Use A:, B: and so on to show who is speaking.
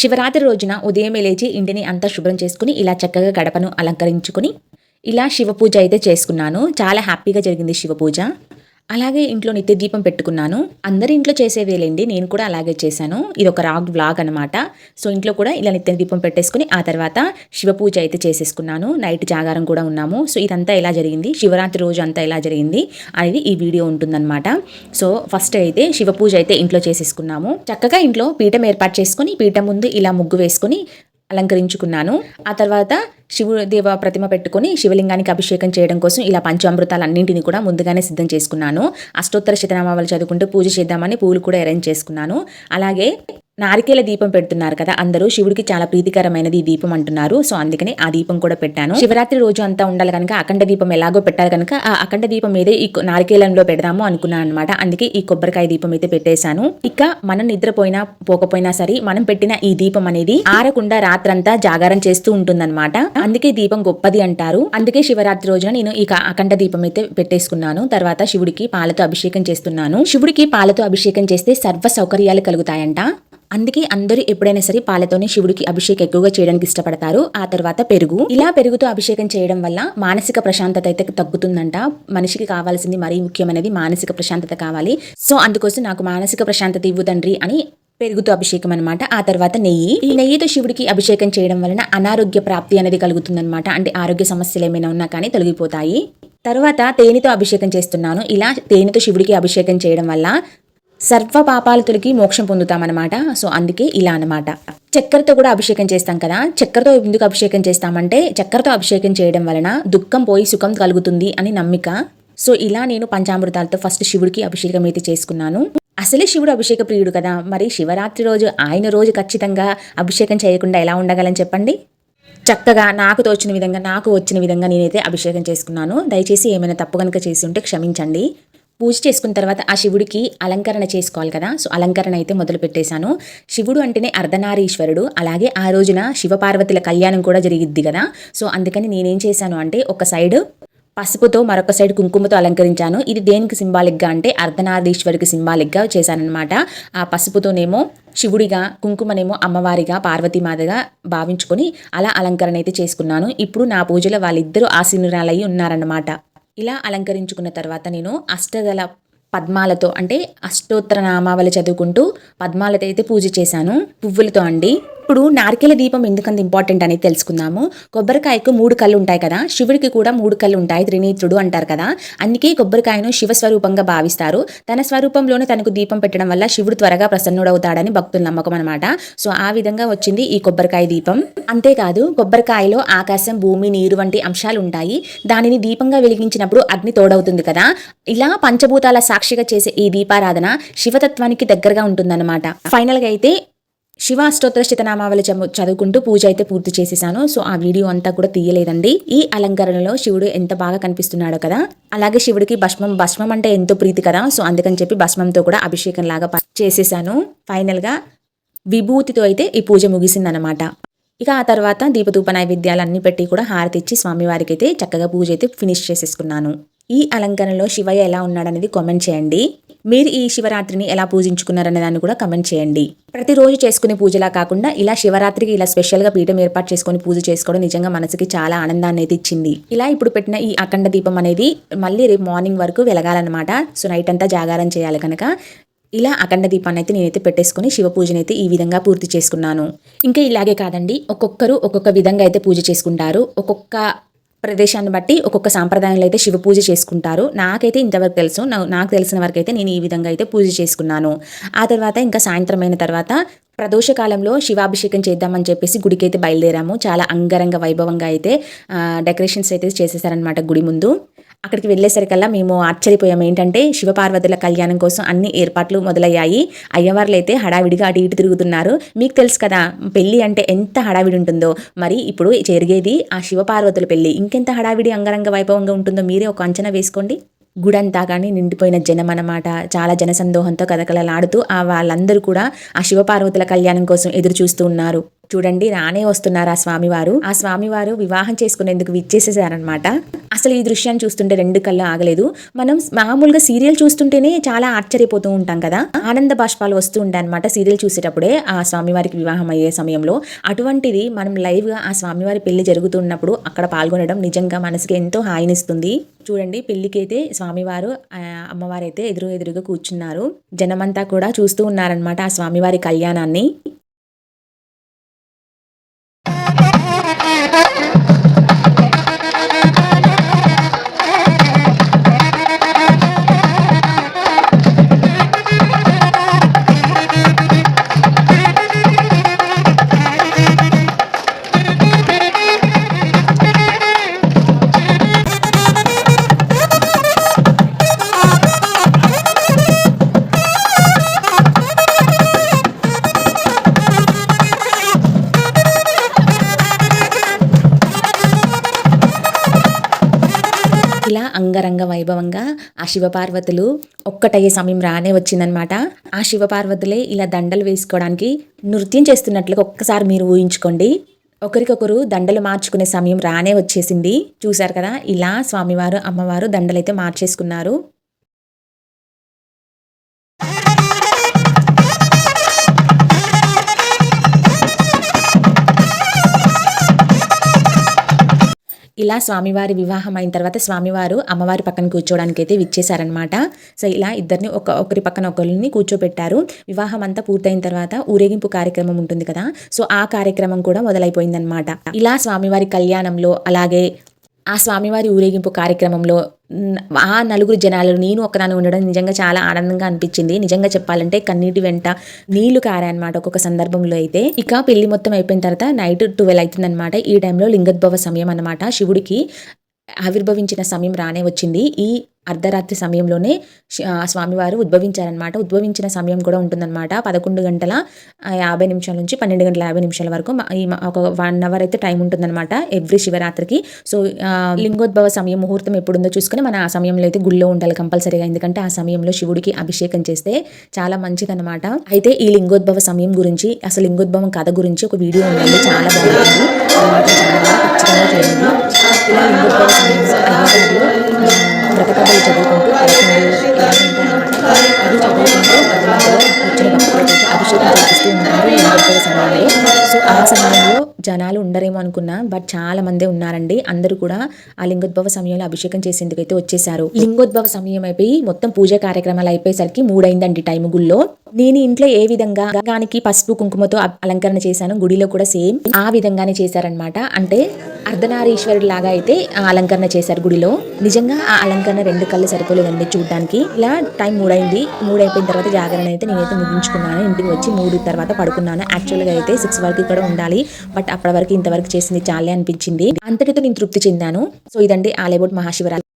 A: శివరాత్రి రోజున ఉదయమే లేచి ఇంటిని అంతా శుభ్రం చేసుకుని ఇలా చక్కగా గడపను అలంకరించుకుని ఇలా శివ పూజ అయితే చేసుకున్నాను. చాలా హ్యాపీగా జరిగింది శివ పూజ అలాగే ఇంట్లో నిత్య దీపం పెట్టుకున్నాను. అందరి ఇంట్లో చేసేదేలేండి నేను కూడా అలాగే చేశాను. ఇది ఒక రాగ్ బ్లాగ్ అనమాట సో ఇంట్లో కూడా ఇలా నిత్య దీపం పెట్టేసుకుని ఆ తర్వాత శివ పూజ అయితే చేసేసుకున్నాను. నైట్ జాగారం కూడా ఉన్నాము. సో ఇదంతా ఎలా జరిగింది? శివరాత్రి రోజు అంతా ఎలా జరిగింది? అనేది ఈ వీడియో ఉంటుందన్నమాట. సో ఫస్ట్ అయితే శివ పూజ అయితే ఇంట్లో చేసేసుకున్నాము. చక్కగా ఇంట్లో పీఠం ఏర్పాటు చేసుకుని పీఠం ముందు ఇలా ముగ్గు వేసుకొని అలంకరించుకున్నాను. ఆ తర్వాత శివదేవ దేవ ప్రతిమ పెట్టుకొని శివలింగానికి అభిషేకం చేయడం కోసం ఇలా పంచామృతాలన్నింటినీ కూడా ముందుగానే సిద్ధం చేసుకున్నాను. అష్టోత్తర శతనామాలు చదువుకుంటూ పూజ చేద్దామని పూలు కూడా అరేంజ్ చేసుకున్నాను. అలాగే నారికేల దీపం పెడుతున్నారు కదా అందరూ శివుడికి చాలా ప్రీతికరమైనది ఈ దీపం అంటున్నారు. సో అందుకనే ఆ దీపం కూడా పెట్టాను. శివరాత్రి రోజు అంతా ఉండాలి కనుక అఖండ దీపం ఎలాగో పెట్టాలి కనుక ఆ అఖండ దీపం మీదే ఈ నారికేలంలో పెడదాము అనుకున్నాను అనమాట అందుకే ఈ కొబ్బరికాయ దీపం అయితే పెట్టేశాను. ఇక మనం నిద్రపోయినా పోకపోయినా సరే మనం పెట్టిన ఈ దీపం అనేది ఆరకుండా రాత్రంతా జాగారం చేస్తూ ఉంటుందన్నమాట. అందుకే దీపం గొప్పది అంటారు. అందుకే శివరాత్రి రోజున నేను ఇక అఖండ దీపం అయితే పెట్టేసుకున్నాను. తర్వాత శివుడికి పాలతో అభిషేకం చేస్తున్నాను. శివుడికి పాలతో అభిషేకం చేస్తే సర్వ సౌకర్యాలు కలుగుతాయంట. అందుకే అందరూ ఎప్పుడైనా సరే పాలతోనే శివుడికి అభిషేకం ఎక్కువగా చేయడానికి ఇష్టపడతారు. ఆ తర్వాత పెరుగు. ఇలా పెరుగుతో అభిషేకం చేయడం వల్ల మానసిక ప్రశాంతత అయితే తగ్గుతుందంట. మనిషికి కావాల్సింది మరీ ముఖ్యమైనది మానసిక ప్రశాంతత కావాలి. సో అందుకోసం నాకు మానసిక ప్రశాంతత ఇవ్వు తండ్రి అని పెరుగుతూ అభిషేకం అనమాట ఆ తర్వాత నెయ్యి. ఈ నెయ్యితో శివుడికి అభిషేకం చేయడం వలన అనారోగ్య ప్రాప్తి అనేది కలుగుతుందన్నమాట. అంటే ఆరోగ్య సమస్యలు ఏమైనా ఉన్నా కానీ తొలగిపోతాయి. తర్వాత తేనెతో అభిషేకం చేస్తున్నాను. ఇలా తేనెతో శివుడికి అభిషేకం చేయడం వల్ల సర్వ పాపాలు తొలగి మోక్షం పొందుతామన్నమాట. సో అందుకే ఇలా అనమాట చక్కెరతో కూడా అభిషేకం చేస్తాం కదా. చక్కెరతో ఎందుకు అభిషేకం చేస్తామంటే చక్కెరతో అభిషేకం చేయడం వలన దుఃఖం పోయి సుఖం కలుగుతుంది అని నమ్మిక. సో ఇలా నేను పంచామృతాలతో ఫస్ట్ శివుడికి అభిషేకం అయితే చేసుకున్నాను. అసలే శివుడు అభిషేక ప్రియుడు కదా. మరి శివరాత్రి రోజు ఆయన రోజు ఖచ్చితంగా అభిషేకం చేయకుండా ఎలా ఉండగలని చెప్పండి? చక్కగా నాకు తోచిన విధంగా నాకు వచ్చిన విధంగా నేనైతే అభిషేకం చేసుకున్నాను. దయచేసి ఏమైనా తప్పు కనుక చేసి ఉంటే క్షమించండి. పూజ చేసుకున్న తర్వాత ఆ శివుడికి అలంకరణ చేసుకోవాలి కదా. సో అలంకరణ అయితే మొదలు పెట్టేశాను. శివుడు అంటేనే అర్ధనారీశ్వరుడు. అలాగే ఆ రోజున శివపార్వతుల కళ్యాణం కూడా జరిగిద్ది కదా. సో అందుకని నేనేం చేశాను అంటే ఒక సైడ్ పసుపుతో మరొక సైడ్ కుంకుమతో అలంకరించాను. ఇది దేనికి సింబాలిక్గా అంటే అర్ధనారీశ్వరికి సింబాలిక్గా చేశానన్నమాట. ఆ పసుపుతోనేమో శివుడిగా కుంకుమనేమో అమ్మవారిగా పార్వతీమాతగా భావించుకొని అలా అలంకరణ అయితే చేసుకున్నాను. ఇప్పుడు నా పూజలో వాళ్ళిద్దరూ ఆశీనురాలయ్యి ఉన్నారన్నమాట. ఇలా అలంకరించుకున్న తర్వాత నేను అష్టదళ పద్మాలతో అంటే అష్టోత్తర నామావళి చదువుకుంటూ పద్మాలతో అయితే పూజ చేశాను. పువ్వులతో అండి. ఇప్పుడు నారికేల దీపం ఎందుకంత ఇంపార్టెంట్ అనేది తెలుసుకుందాము. కొబ్బరికాయకు మూడు కళ్ళు ఉంటాయి కదా శివుడికి కూడా మూడు కళ్ళు ఉంటాయి త్రినేత్రుడు అంటారు కదా. అందుకే కొబ్బరికాయను శివ స్వరూపంగా భావిస్తారు. తన స్వరూపంలోనే తనకు దీపం పెట్టడం వల్ల శివుడు త్వరగా ప్రసన్నుడవుతాడని భక్తుల నమ్మకం అనమాట సో ఆ విధంగా వచ్చింది ఈ కొబ్బరికాయ దీపం. అంతేకాదు కొబ్బరికాయలో ఆకాశం భూమి నీరు వంటి అంశాలు ఉంటాయి దానిని దీపంగా వెలిగించినప్పుడు అగ్ని తోడవుతుంది కదా. ఇలా పంచభూతాల సాక్షిగా చేసే ఈ దీపారాధన శివతత్వానికి దగ్గరగా ఉంటుందన్నమాట. ఫైనల్గా అయితే శివ అష్టోత్తర శతనామావళి చదువుకుంటూ పూజ అయితే పూర్తి చేసేసాను. సో ఆ వీడియో అంతా కూడా తీయలేదండి. ఈ అలంకరణలో శివుడు ఎంత బాగా కనిపిస్తున్నాడో కదా అలాగే శివుడికి భస్మం భస్మం అంటే ఎంతో ప్రీతి కదా సో అందుకని చెప్పి భస్మంతో కూడా అభిషేకం లాగా చేసేసాను. ఫైనల్గా విభూతితో అయితే ఈ పూజ ముగిసిందనమాట ఇక ఆ తర్వాత దీపధూప నైవేద్యాలు అన్ని పెట్టి కూడా హారతి ఇచ్చి స్వామివారికి అయితే చక్కగా పూజ అయితే ఫినిష్ చేసేసుకున్నాను. ఈ అలంకరణలో శివయ్య ఎలా ఉన్నాడనేది కామెంట్ చేయండి. మీరు ఈ శివరాత్రిని ఎలా పూజించుకున్నారనే దాన్ని కూడా కమెంట్ చేయండి. ప్రతిరోజు చేసుకునే పూజలా కాకుండా ఇలా శివరాత్రికి ఇలా స్పెషల్గా పీఠం ఏర్పాటు చేసుకొని పూజ చేసుకోవడం నిజంగా మనసుకి చాలా ఆనందాన్ని అయితే ఇచ్చింది. ఇలా ఇప్పుడు పెట్టిన ఈ అఖండ దీపం అనేది మళ్ళీ రేపు మార్నింగ్ వరకు వెలగాలన్నమాట. సో నైట్ అంతా జాగారం చేయాలి కనుక. ఇలా అఖండ దీపాన్ని అయితే నేనైతే పెట్టేసుకుని శివ పూజని అయితే ఈ విధంగా పూర్తి చేసుకున్నాను. ఇంకా ఇలాగే కాదండి ఒక్కొక్కరు ఒక్కొక్క విధంగా అయితే పూజ చేసుకుంటారు. ఒక్కొక్క ప్రదేశాన్ని బట్టి ఒక్కొక్క సాంప్రదాయంలో అయితే శివ పూజ చేసుకుంటారు. నాకైతే ఇంతవరకు తెలుసు. నాకు తెలిసిన వరకు అయితే నేను ఈ విధంగా అయితే పూజ చేసుకున్నాను. ఆ తర్వాత ఇంకా సాయంత్రం అయిన తర్వాత ప్రదోషకాలంలో శివాభిషేకం చేద్దామని చెప్పేసి గుడికి అయితే బయలుదేరాము. చాలా అంగరంగ వైభవంగా అయితే డెకరేషన్స్ అయితే చేసేసారనమాట గుడి ముందు. అక్కడికి వెళ్ళేసరికల్లా మేము ఆశ్చర్యపోయాము ఏంటంటే శివపార్వతుల కళ్యాణం కోసం అన్ని ఏర్పాట్లు మొదలయ్యాయి. అయ్యవార్లు అయితే హడావిడిగా అటు ఇటు తిరుగుతున్నారు. మీకు తెలుసు కదా పెళ్ళి అంటే ఎంత హడావిడి ఉంటుందో. మరి ఇప్పుడు జరిగేది ఆ శివపార్వతుల పెళ్ళి ఇంకెంత హడావిడి అంగరంగ వైభవంగా ఉంటుందో మీరే ఒక అంచనా వేసుకోండి. గుడంతా కానీ నిండిపోయిన జనం అన్నమాట. చాలా జనసందోహంతో కథకళలాడుతూ ఆ వాళ్ళందరూ కూడా ఆ శివపార్వతుల కళ్యాణం కోసం ఎదురు చూస్తూ ఉన్నారు. చూడండి రానే వస్తున్నారు ఆ స్వామివారు. ఆ స్వామివారు వివాహం చేసుకునేందుకు విచ్చేసేసారనమాట అసలు ఈ దృశ్యాన్ని చూస్తుంటే రెండు కళ్ళు ఆగలేదు. మనం మామూలుగా సీరియల్ చూస్తుంటేనే చాలా ఆశ్చర్యపోతూ ఉంటాం కదా. ఆనంద బాష్పాలు వస్తూ ఉంటాయి అనమాట సీరియల్ చూసేటప్పుడే ఆ స్వామివారికి వివాహం అయ్యే సమయంలో. అటువంటిది మనం లైవ్గా ఆ స్వామివారి పెళ్ళి జరుగుతున్నప్పుడు అక్కడ పాల్గొనడం నిజంగా మనసుకి ఎంతో హాయినిస్తుంది. చూడండి పెళ్ళికైతే స్వామివారు ఆ, అమ్మవారైతే ఎదురు ఎదురుగా కూర్చున్నారు. జనమంతా కూడా చూస్తూ ఉన్నారనమాట ఆ స్వామివారి కళ్యాణాన్ని. అంగరంగ వైభవంగా ఆ శివపార్వతులు ఒక్కటయ్యే సమయం రానే వచ్చిందనమాట ఆ శివపార్వతులే ఇలా దండలు వేసుకోవడానికి నృత్యం చేస్తున్నట్లుగా ఒక్కసారి మీరు ఊహించుకోండి. ఒకరికొకరు దండలు మార్చుకునే సమయం రానే వచ్చేసింది. చూశారు కదా ఇలా స్వామివారు అమ్మవారు దండలైతే మార్చేసుకున్నారు. ఇలా స్వామివారి వివాహం అయిన తర్వాత స్వామివారు అమ్మవారి పక్కన కూర్చోవడానికి అయితే విచ్చేశారనమాట సో ఇలా ఇద్దరిని ఒక ఒకరి పక్కన ఒకరిని కూర్చోపెట్టారు. వివాహం అంతా పూర్తయిన తర్వాత ఊరేగింపు కార్యక్రమం ఉంటుంది కదా. సో ఆ కార్యక్రమం కూడా మొదలైపోయిందనమాట ఇలా స్వామివారి కళ్యాణంలో అలాగే ఆ స్వామివారి ఊరేగింపు కార్యక్రమంలో ఆ నలుగురు జనాలు నేను ఒకదాని ఉండడం నిజంగా చాలా ఆనందంగా అనిపించింది. నిజంగా చెప్పాలంటే కన్నీటి వెంట నీళ్ళు కారాయన్నమాట ఒక్కొక్క సందర్భంలో అయితే. ఇక పెళ్ళి మొత్తం అయిపోయిన తర్వాత నైట్ ట్వెల్వ్ అవుతుందన్నమాట ఈ టైంలో లింగద్భవ సమయం అనమాట శివుడికి ఆవిర్భవించిన సమయం రానే వచ్చింది. ఈ అర్ధరాత్రి సమయంలోనే స్వామివారు ఉద్భవించారనమాట ఉద్భవించిన సమయం కూడా ఉంటుందన్నమాట. పదకొండు గంటల యాభై నిమిషాల నుంచి పన్నెండు గంటల యాభై నిమిషాల వరకు ఈ ఒక వన్ అవర్ అయితే టైం ఉంటుందన్నమాట ఎవ్రీ శివరాత్రికి. సో లింగోద్భవ సమయం ముహూర్తం ఎప్పుడుందో చూసుకుని మనం ఆ సమయంలో అయితే గుళ్ళో ఉండాలి కంపల్సరీగా. ఎందుకంటే ఆ సమయంలో శివుడికి అభిషేకం చేస్తే చాలా మంచిదన్నమాట. అయితే ఈ లింగోద్భవ సమయం గురించి అసలు లింగోద్భవం కథ గురించి ఒక వీడియో ఉందండి. చాలా బాగుంది. చాలా ఇలా చదువుకుంటూ అది చదువుకుంటూ అభిషేకం ఉంటారు సమయంలో సో ఆ సమయంలో జనాలు ఉండరేమో అనుకున్నా బట్ చాలా మంది ఉన్నారండి అందరూ కూడా ఆ లింగోద్భవ సమయంలో అభిషేకం చేసేందుకు అయితే వచ్చేసారు. లింగోద్భవ సమయం అయిపోయి మొత్తం పూజ కార్యక్రమాలు అయిపోయేసరికి మూడైందండి టైం గుళ్ళో. నేను ఇంట్లో ఏ విధంగా గానికి పసుపు కుంకుమతో అలంకరణ చేశాను గుడిలో కూడా సేమ్ ఆ విధంగానే చేశారనమాట అంటే అర్ధనారీశ్వరుడి లాగా అయితే ఆ అలంకరణ చేశారు గుడిలో. నిజంగా ఆ అలంకరణ రెండు కళ్ళు సరిపోలేదండి చూడడానికి. ఇలా టైం మూడైంది. మూడైపోయిన తర్వాత జాగరణ అయితే నేనైతే ముగించుకున్నాను. ఇంటికి వచ్చి మూడు తర్వాత పడుకున్నాను. యాక్చువల్గా అయితే సిక్స్ వరకు కూడా ఉండాలి. బట్ అప్పటి వరకు ఇంతవరకు చేసింది చాలే అనిపించింది. అంతటితో నేను తృప్తి చెందాను. సో ఇదండి ఆలేబోట్ మహాశివరాత్రి.